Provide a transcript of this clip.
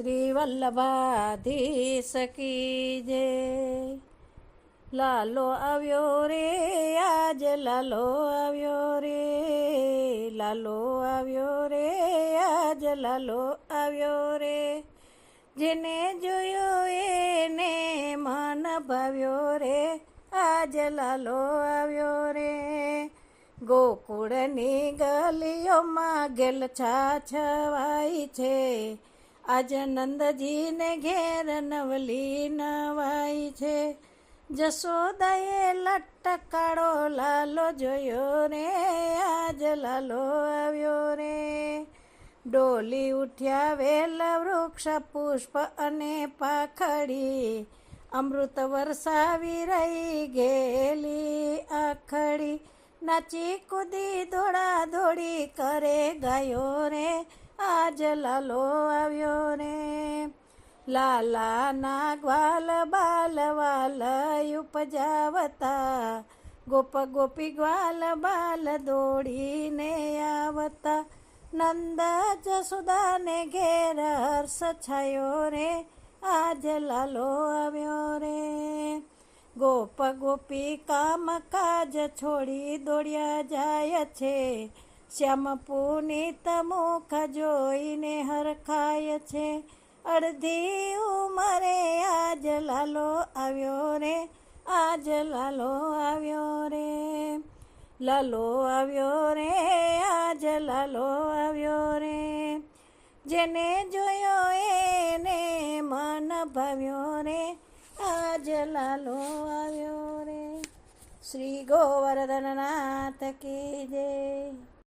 શ્રી વલ્લભાધીશ કી જે લાલો આવ્યો રે, આજ લાલો આવ્યો રે. લાલો આવ્યો રે, આજ લાલો આવ્યો રે. જેને જોયો એને મન ભાવ્યો રે, આજ લાલો આવ્યો રે. ગોકુળની ગલીઓમાં ગેલ છાછવાઈ છે. આજ નંદજીને ઘેર નવલી નવાઈ છે. જશોદાએ લટકાળો લાલો જોયો રે, આજ લાલો આવ્યો રે. ડોલી ઉઠ્યા વેલ વૃક્ષ પુષ્પ અને પાખડી, અમૃત વરસાવી રહી ગેલી આખડી. નાચી કૂદી દોડા દોડી કરે ગાયો રે આજ લાલો આવ્યો રે લાલા ના ગ્વાલ બાલ વાલ ઉપજાવતા. ગોપ ગોપી ગ્વાલ, બાલ દોડીને આવતા. નંદ જસુદાને ઘેર હર્ષ છાયો રે. આજ લાલો આવ્યો રે ગોપ ગોપી કામ કાજ છોડી દોડ્યા જાય છે. શ્યામ પુનિત મુખ જોઈને હરખાય છે. અડધી ઉંમરે આજ લાલો આવ્યો રે, આજ લાલો આવ્યો રે. લાલો આવ્યો રે, આજ લાલો આવ્યો રે. જેને જોયો એને મન ભાવ્યો રે, આજ લાલો આવ્યો રે. શ્રી ગોવર્ધનનાથ કી જય.